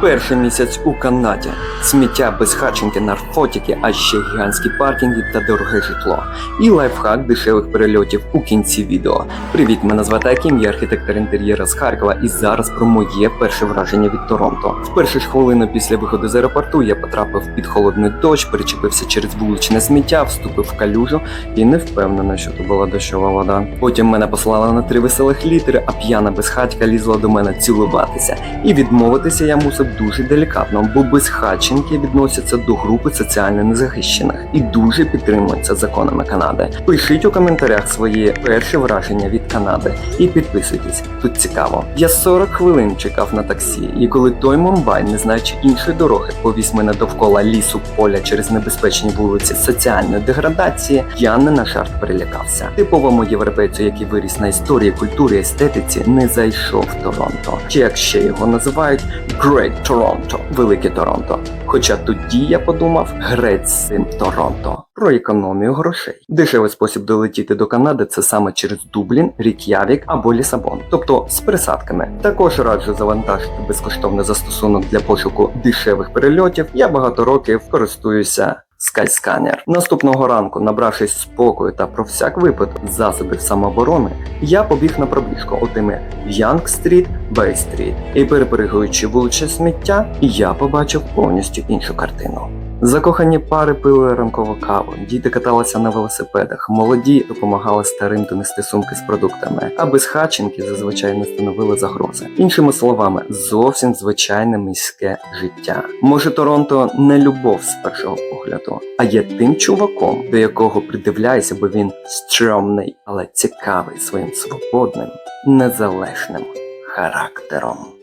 Перший місяць у Канаді. Сміття, безхатченки, наркотики, а ще гігантські паркінги та дороге житло. І лайфхак дешевих перельотів у кінці відео. Привіт, мене звати Акім, я архітектор інтер'єра з Харкова, і зараз про моє перше враження від Торонто. В перші ж хвилини після виходу з аеропорту я потрапив під холодний дощ, перечепився через вуличне сміття, вступив в калюжу і не впевнений, що то була дощова вода. Потім мене послали на три веселих літери, а п'яна безхатька лізла до мене цілуватися. І відмовитися я мусив дуже делікатно, бо безхатченки відносяться до групи соціально незахищених і дуже підтримуються законами Канади. Пишіть у коментарях свої перші враження від Канади і підписуйтесь. Тут цікаво. Я 40 хвилин чекав на таксі, і коли той Мумбай, не знаючи іншої дороги, повіз мене довкола лісу поля через небезпечні вулиці соціальної деградації, я не на жарт перелякався. Типовому європейцю, який виріс на історії, культурі, естетиці, не зайшов в Торонто. Чи як ще його називають Great Toronto, Велике Торонто. Хоча тоді я подумав грець з цим Торонто. Про економію грошей. Дешевий спосіб долетіти до Канади це саме через Дублін, Рік'явік або Лісабон, тобто з присадками. Також раджу завантажити безкоштовний застосунок для пошуку дешевих перельотів. Я багато років користуюся. Skyscanner. Наступного ранку, набравшись спокою та про всяк випадок засобів самооборони, я побіг на пробіжку отими Янг-стріт, Бей-стріт. І перепригуючи вуличне сміття, я побачив повністю іншу картину. Закохані пари пили ранкову каву, діти каталися на велосипедах, молоді допомагали старим донести сумки з продуктами, а безхатченки зазвичай не становили загрози. Іншими словами, зовсім звичайне міське життя. Може, Торонто не любов з першого погляду, а є тим чуваком, до якого придивляйся, бо він стрьомний, але цікавий своїм свободним, незалежним характером.